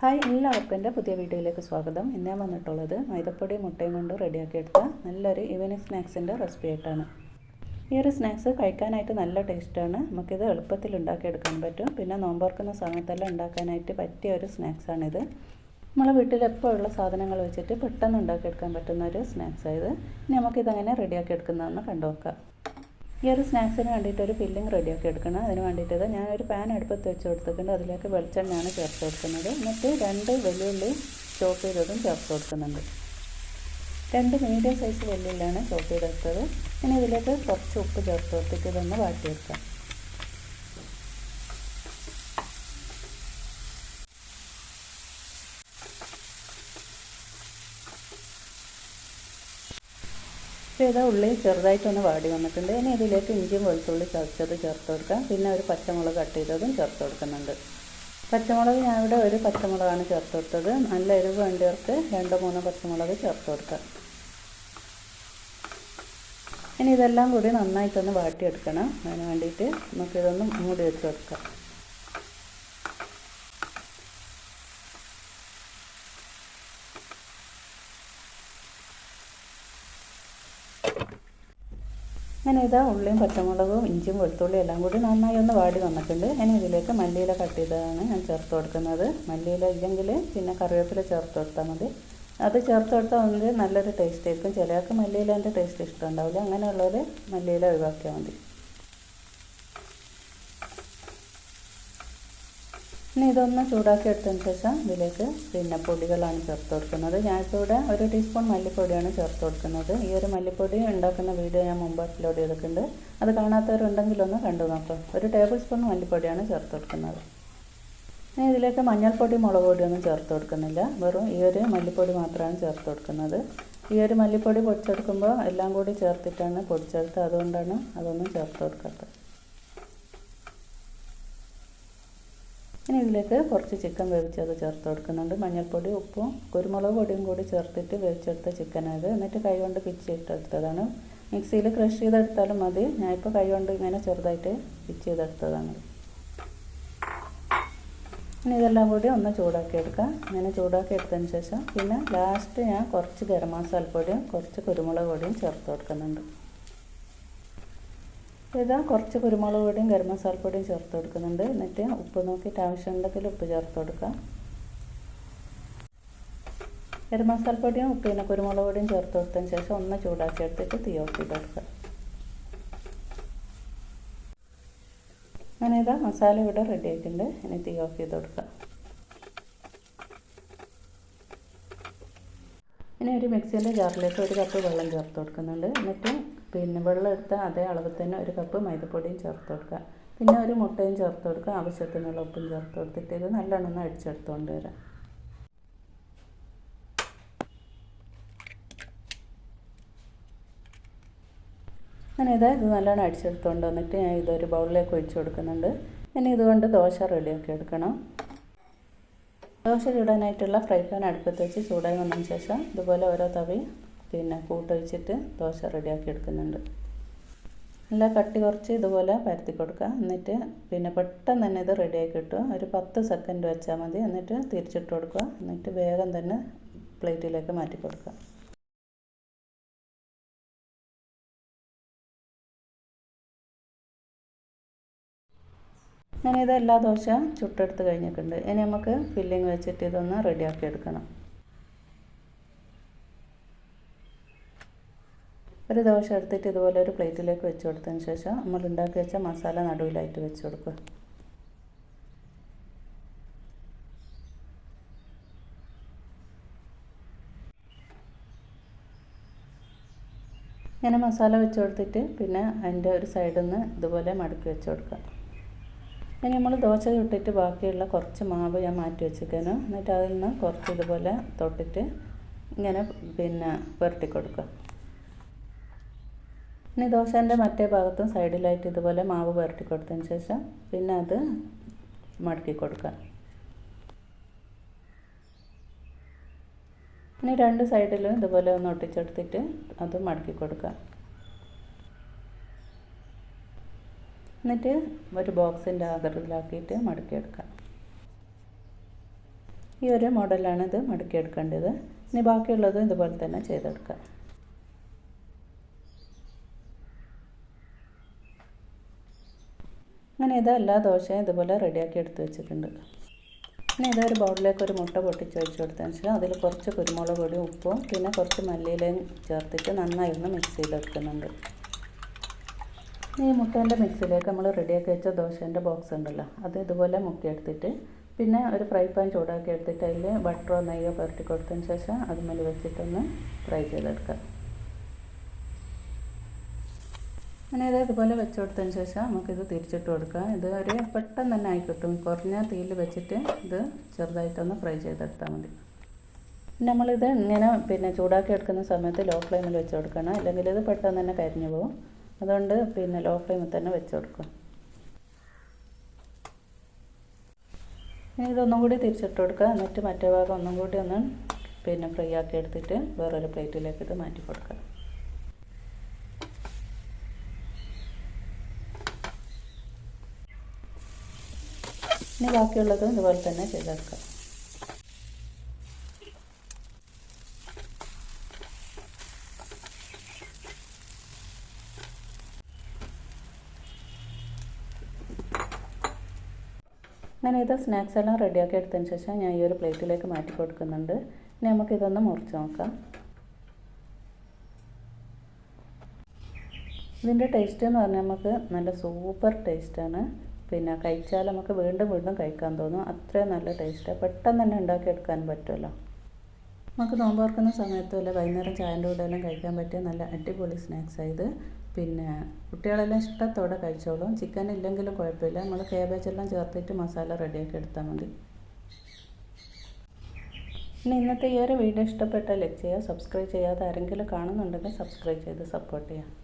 Hi എല്ലാവർക്കും എന്റെ പുതിയ വീഡിയോയിലേക്ക് സ്വാഗതം. ഇന്ന് ഞാൻ വന്നിട്ടുള്ളത് മൈദപ്പൊടി മുട്ടയും കൊണ്ട് റെഡിയാക്കിയെടുത്ത നല്ലൊരു ഈവനിങ് സ്നാക്സിന്റെ റെസിപ്പി ആയിട്ടാണ്. ഈ ഒരു സ്നാക്സ് കഴിക്കാനായിട്ട് നല്ല ടേസ്റ്റാണ്. നമുക്കിത് എളുപ്പത്തിൽ ഉണ്ടാക്കിയെടുക്കാൻ പറ്റും. പിന്നെ നോമ്പോർക്കുന്ന സമയത്തെല്ലാം ഉണ്ടാക്കാനായിട്ട് പറ്റിയ ഒരു സ്നാക്സാണിത്. നമ്മളെ വീട്ടിൽ എപ്പോൾ ഉള്ള സാധനങ്ങൾ വെച്ചിട്ട് പെട്ടെന്ന് ഉണ്ടാക്കിയെടുക്കാൻ പറ്റുന്ന ഒരു സ്നാക്സായത് ഇനി നമുക്കിതങ്ങനെ റെഡിയാക്കി എടുക്കുന്നതെന്ന് കണ്ടു നോക്കാം ഈ ഒരു സ്നാക്സിന് വേണ്ടിയിട്ട് ഒരു ഫില്ലിംഗ് റെഡിയാക്കി എടുക്കണം. അതിന് വേണ്ടിയിട്ട് ഒരു പാൻ അടുപ്പത്ത് വെച്ച് കൊടുത്തിട്ടുണ്ട്. അതിലേക്ക് വെളിച്ചെണ്ണയാണ് ചേർത്ത് കൊടുക്കുന്നത്. എന്നിട്ട് രണ്ട് വെല്ലുള്ളി ചോപ്പ് ചെയ്തതും ചേർത്ത് കൊടുക്കുന്നുണ്ട്. രണ്ട് മീഡിയം സൈസ് വെല്ലുള്ളിയാണ് ചോപ്പ് ചെയ്തെടുത്തത്. ഇനി ഇതിലേക്ക് കുറച്ച് ഉപ്പ് ചേർത്ത് കൊടുത്തിട്ട് ഇതൊന്ന് വാട്ടിയെടുക്കാം. ഇതാ ഉള്ളി ചെറുതായിട്ടൊന്ന് വാടി വന്നിട്ടുണ്ട്. ഇനി ഇതിലേക്ക് ഇഞ്ചിയും വെളുത്തുള്ളി ചതച്ചത് ചേർത്ത് കൊടുക്കാം. പിന്നെ ഒരു പച്ചമുളക് കട്ട് ചെയ്തതും ചേർത്ത് കൊടുക്കുന്നുണ്ട്. പച്ചമുളക് ഞാൻ ഇവിടെ ഒരു പച്ചമുളകാണ് ചേർത്ത് കൊടുത്തത്. നല്ല എരിവ് വേണ്ടിയവർക്ക് രണ്ടോ മൂന്നോ പച്ചമുളക് ചേർത്ത് കൊടുക്കാം. ഇനി ഇതെല്ലാം കൂടി നന്നായിട്ടൊന്ന് വാട്ടിയെടുക്കണം. അതിന് വേണ്ടിയിട്ട് നമുക്കിതൊന്ന് മൂടി വെച്ച് കൊടുക്കാം. അങ്ങനെ ഇതാ ഉള്ളിയും പച്ചമുളകും ഇഞ്ചിയും വെളുത്തുള്ളിയും എല്ലാം കൂടി നന്നായി ഒന്ന് വാടി വന്നിട്ടുണ്ട്. ഇനി ഇതിലേക്ക് മല്ലിയില കട്ട് ചെയ്തതാണ് ഞാൻ ചേർത്ത് കൊടുക്കുന്നത്. മല്ലിയില ഇല്ലെങ്കിൽ പിന്നെ കറിവേപ്പില ചേർത്ത് കൊടുത്താൽ മതി. അത് ചേർത്ത് കൊടുത്താൽ നല്ലൊരു ടേസ്റ്റ് ആയിരിക്കും. ചിലർക്ക് മല്ലിയിലേന്റെ ടേസ്റ്റ് ഇഷ്ടമുണ്ടാവില്ല. അങ്ങനെയുള്ളവർ മല്ലിയില ഒഴിവാക്കിയാൽ മതി. ഇനി ഇതൊന്ന് ചൂടാക്കി എടുത്തതിന് ശേഷം ഇതിലേക്ക് പിന്നെ പൊടികളാണ് ചേർത്ത് കൊടുക്കുന്നത്. ഞാനിപ്പോൾ ഇവിടെ ഒരു ടീസ്പൂൺ മല്ലിപ്പൊടിയാണ് ചേർത്ത് കൊടുക്കുന്നത്. ഈ ഒരു മല്ലിപ്പൊടി ഉണ്ടാക്കുന്ന വീഡിയോ ഞാൻ മുമ്പ് അപ്ലോഡ് ചെയ്തിട്ടുണ്ട്. അത് കാണാത്തവരുണ്ടെങ്കിലൊന്ന് കണ്ടു നോക്കാം. ഒരു ടേബിൾ സ്പൂൺ മല്ലിപ്പൊടിയാണ് ചേർത്ത് കൊടുക്കുന്നത്. ഇനി ഇതിലേക്ക് മഞ്ഞൾപ്പൊടി മുളക് പൊടിയൊന്നും ചേർത്ത് കൊടുക്കുന്നില്ല. വെറും ഈ ഒരു മല്ലിപ്പൊടി മാത്രമാണ് ചേർത്ത് കൊടുക്കുന്നത്. ഈ ഒരു മല്ലിപ്പൊടി പൊടിച്ചെടുക്കുമ്പോൾ എല്ലാം കൂടി ചേർത്തിട്ടാണ് പൊടിച്ചെടുത്ത് അതുകൊണ്ടാണ് അതൊന്നും ചേർത്ത് കൊടുക്കാത്തത്. ഇനി ഇതിലേക്ക് കുറച്ച് ചിക്കൻ വേവിച്ചത് ചേർത്ത് കൊടുക്കുന്നുണ്ട്. മഞ്ഞൾപ്പൊടി ഉപ്പും കുരുമുളക് പൊടിയും കൂടി ചേർത്തിട്ട് വേവിച്ചെടുത്ത ചിക്കനായത് എന്നിട്ട് കൈ കൊണ്ട് പിച്ചിട്ടെടുത്തതാണ്. മിക്സിയിൽ ക്രഷ് ചെയ്തെടുത്താലും മതി. ഞാനിപ്പോൾ കൈ കൊണ്ട് ഇങ്ങനെ ചെറുതായിട്ട് പിച്ച് ചെയ്തെടുത്തതാണ്. ഇനി ഇതെല്ലാം കൂടി ഒന്ന് ചൂടാക്കി എടുക്കാം. ഇങ്ങനെ ചൂടാക്കി എടുത്തതിന് ശേഷം പിന്നെ ലാസ്റ്റ് ഞാൻ കുറച്ച് ഗരം മസാലപ്പൊടിയും കുറച്ച് കുരുമുളക് പൊടിയും ചേർത്ത് കൊടുക്കുന്നുണ്ട്. ഇതാ കുറച്ച് കുരുമുളക് പൊടിയും ഗരം മസാലപ്പൊടിയും ചേർത്ത് കൊടുക്കുന്നുണ്ട്. എന്നിട്ട് ഉപ്പ് നോക്കിയിട്ട് ആവശ്യമുണ്ടെങ്കിൽ ഉപ്പ് ചേർത്ത് കൊടുക്കാം. ഗരം മസാലപ്പൊടിയും പിന്നെ കുരുമുളക് പൊടിയും ചേർത്ത് കൊടുത്തതിന് ശേഷം ഒന്ന് ചൂടാക്കി എടുത്തിട്ട് തീ ഓഫ് ചെയ്ത് കൊടുക്കാം അങ്ങനെ ഇതാ മസാല ഇവിടെ റെഡി ആയിട്ടുണ്ട്. ഇനി തീ ഓഫ് ചെയ്ത് കൊടുക്കുക. ഇനി ഒരു മിക്സിന്റെ ജാറിലേക്ക് ഒരു കപ്പ് വെള്ളം ചേർത്ത് കൊടുക്കുന്നുണ്ട്. എന്നിട്ട് പിന്നെ വെള്ളം എടുത്ത അതേ അളവ് തന്നെ ഒരു കപ്പ് മൈദപ്പൊടിയും ചേർത്ത് കൊടുക്കുക. പിന്നെ ഒരു മുട്ടയും ചേർത്ത് കൊടുക്കുക. ആവശ്യത്തിനുള്ള ഉപ്പും ചേർത്ത് കൊടുത്തിട്ട് ഇത് നല്ലോണം ഒന്ന് അടിച്ചെടുത്തുകൊണ്ട് വരാം. അങ്ങനെ ഇതാ ഇത് നല്ലോണം അടിച്ചെടുത്തുകൊണ്ട് വന്നിട്ട് ഞാൻ ഇതൊരു ബൗളിലേക്ക് ഒഴിച്ചു കൊടുക്കുന്നുണ്ട്. ഇനി ഇതുകൊണ്ട് ദോശ റെഡിയാക്കി എടുക്കണം. ദോശ ചൂടാനായിട്ടുള്ള ഫ്രൈ പാൻ അടുപ്പത്ത് വെച്ച് ചൂടായി വന്നതിന് ശേഷം ഇതുപോലെ ഓരോ തവി പിന്നെ കൂട്ടൊഴിച്ചിട്ട് ദോശ റെഡിയാക്കി എടുക്കുന്നുണ്ട്. നല്ല കട്ടി കുറച്ച് ഇതുപോലെ പരത്തി കൊടുക്കുക. എന്നിട്ട് പിന്നെ പെട്ടെന്ന് തന്നെ ഇത് റെഡിയാക്കി കിട്ടുക ഒരു പത്ത് സെക്കൻഡ് വെച്ചാൽ മതി. എന്നിട്ട് തിരിച്ചിട്ട് കൊടുക്കുക. എന്നിട്ട് വേഗം തന്നെ പ്ലേറ്റിലേക്ക് മാറ്റി കൊടുക്കുക. ഇത് എല്ലാ ദോശ ചുട്ടെടുത്ത് കഴിഞ്ഞിട്ടുണ്ട്. ഇനി നമുക്ക് ഫില്ലിങ് വെച്ചിട്ട് ഇതൊന്ന് റെഡിയാക്കി എടുക്കണം. ഒരു ദോശ എടുത്തിട്ട് ഇതുപോലെ ഒരു പ്ലേറ്റിലേക്ക് വെച്ച് കൊടുത്തതിന് ശേഷം നമ്മൾ ഉണ്ടാക്കി വെച്ച മസാല നടുവിലായിട്ട് വെച്ച് കൊടുക്കുക. ഇങ്ങനെ മസാല വെച്ച് കൊടുത്തിട്ട് പിന്നെ അതിന്റെ ഒരു സൈഡിൽ നിന്ന് ഇതുപോലെ മടക്കി വെച്ച് കൊടുക്കുക. ഇനി നമ്മൾ ദോശ ചുട്ടിട്ട് ബാക്കിയുള്ള കുറച്ച് മാവ് ഞാൻ മാറ്റി വെച്ചേക്കാനു എന്നിട്ട് അതിൽ നിന്ന് കുറച്ച് ഇതുപോലെ തൊട്ടിട്ട് ഇങ്ങനെ പിന്നെ പുരട്ടി കൊടുക്കുക. ഇനി ദോശേന്റെ മറ്റേ ഭാഗത്തും സൈഡിലായിട്ട് ഇതുപോലെ മാവ് പുരട്ടി കൊടുത്തതിന് ശേഷം പിന്നെ അത് മടക്കി കൊടുക്കുക. ഇനി രണ്ട് സൈഡിലും ഇതുപോലെ ഒന്ന് ഒട്ടിച്ചെടുത്തിട്ട് അത് മടക്കി കൊടുക്കുക. എന്നിട്ട് ഒരു ബോക്സിന്റെ ആകൃതിയിലാക്കിയിട്ട് മടക്കിയെടുക്കാം ഈ ഒരു മോഡലാണ് ഇത് മടക്കിയെടുക്കേണ്ടത്. ഇനി ബാക്കിയുള്ളതും ഇതുപോലെ തന്നെ ചെയ്തെടുക്കാം അങ്ങനെ ഇത് എല്ലാ ദോശയും ഇതുപോലെ റെഡിയാക്കി എടുത്ത് വെച്ചിട്ടുണ്ട്. പിന്നെ ഇതൊരു ബൗളിലേക്ക് ഒരു മുട്ട പൊട്ടിച്ച് വെച്ച് കൊടുത്തതിന് ശേഷം അതിൽ കുറച്ച് കുരുമുളക് പൊടി ഉപ്പും പിന്നെ കുറച്ച് മല്ലിയിലയും ചേർത്തിട്ട് നന്നായി ഒന്ന് മിക്സ് ചെയ്തെടുക്കുന്നുണ്ട് ഈ മുട്ടേന്റെ മിക്സിലേക്ക് നമ്മൾ റെഡിയാക്കി വെച്ച ദോശേന്റെ ബോക്സ് ഉണ്ടല്ലോ അത് ഇതുപോലെ മുക്കിയെടുത്തിട്ട് പിന്നെ ഒരു ഫ്രൈ പാൻ ചൂടാക്കി എടുത്തിട്ട് അതിൽ ബട്ടറോ നെയ്യോ പുരട്ടി കൊടുത്തതിന് ശേഷം അതുമേൽ വെച്ചിട്ടൊന്ന് ഫ്രൈ ചെയ്തെടുക്കാം അങ്ങനെ ഇത് ഇതുപോലെ വെച്ച് കൊടുത്തതിന് ശേഷം നമുക്കിത് തിരിച്ചിട്ട് കൊടുക്കാം. ഇത് ഒരു പെട്ടെന്ന് തന്നെ ആയിക്കിട്ടും കുറഞ്ഞ തീയിൽ വെച്ചിട്ട് ഇത് ചെറുതായിട്ടൊന്ന് ഫ്രൈ ചെയ്തെടുത്താൽ മതി. നമ്മളിത് ഇങ്ങനെ പിന്നെ ചൂടാക്കി എടുക്കുന്ന സമയത്ത് ലോ ഫ്ലെയിമിൽ വെച്ച് കൊടുക്കണം. അല്ലെങ്കിൽ ഇത് പെട്ടെന്ന് തന്നെ കരിഞ്ഞു പോകും. അതുകൊണ്ട് പിന്നെ ലോ ഫ്ലെയിമിൽ തന്നെ വെച്ച് കൊടുക്കും ഇനി ഇതൊന്നും കൂടി തിരിച്ചിട്ട് കൊടുക്കുക. എന്നിട്ട് മറ്റേ ഭാഗം ഒന്നും കൂടി ഒന്ന് പിന്നെ ഫ്രൈ ആക്കി എടുത്തിട്ട് വേറൊരു പ്ലേറ്റിലേക്ക് ഇത് മാറ്റി കൊടുക്കുക. ഇനി ബാക്കിയുള്ളതും ഇതുപോലെ തന്നെ ചെയ്തെടുക്കാം. ഞാൻ ഇത് സ്നാക്സ് എല്ലാം റെഡിയാക്കി എടുത്തതിന് ശേഷം ഞാൻ ഈ ഒരു പ്ലേറ്റിലേക്ക് മാറ്റി കൊടുക്കുന്നുണ്ട്. ഇനി നമുക്ക് ഇതൊന്ന് മുറിച്ച് നോക്കാം. ഇതിന്റെ ടേസ്റ്റ് എന്ന് പറഞ്ഞാൽ നമുക്ക് നല്ല സൂപ്പർ ടേസ്റ്റാണ് പിന്നെ കഴിച്ചാൽ നമുക്ക് വീണ്ടും വീണ്ടും കഴിക്കാൻ തോന്നും. അത്രയും നല്ല ടേസ്റ്റാണ് പെട്ടെന്ന് തന്നെ ഉണ്ടാക്കിയെടുക്കാൻ പറ്റുമല്ലോ. നമുക്ക് നോമ്പ് തുറക്കുന്ന സമയത്തും അല്ല വൈകുന്നേരം ചായന്റെ കൂടെ എല്ലാം കഴിക്കാൻ പറ്റിയ നല്ല അടിപൊളി സ്നാക്സാണ് ഇത്. പിന്നെ കുട്ടികളെല്ലാം ഇഷ്ടത്തോടെ കഴിച്ചോളും. ചിക്കൻ ഇല്ലെങ്കിലും കുഴപ്പമില്ല. നമ്മൾ കേബേജ് എല്ലാം ചേർത്തിട്ട് മസാല റെഡിയാക്കി എടുത്താൽ മതി. പിന്നെ ഇന്നത്തെ ഈ ഒരു വീഡിയോ ഇഷ്ടപ്പെട്ടാൽ ലൈക്ക് ചെയ്യുക സബ്സ്ക്രൈബ് ചെയ്യാതെ ആരെങ്കിലും കാണുന്നുണ്ടെങ്കിൽ സബ്സ്ക്രൈബ് ചെയ്ത് സപ്പോർട്ട് ചെയ്യുക.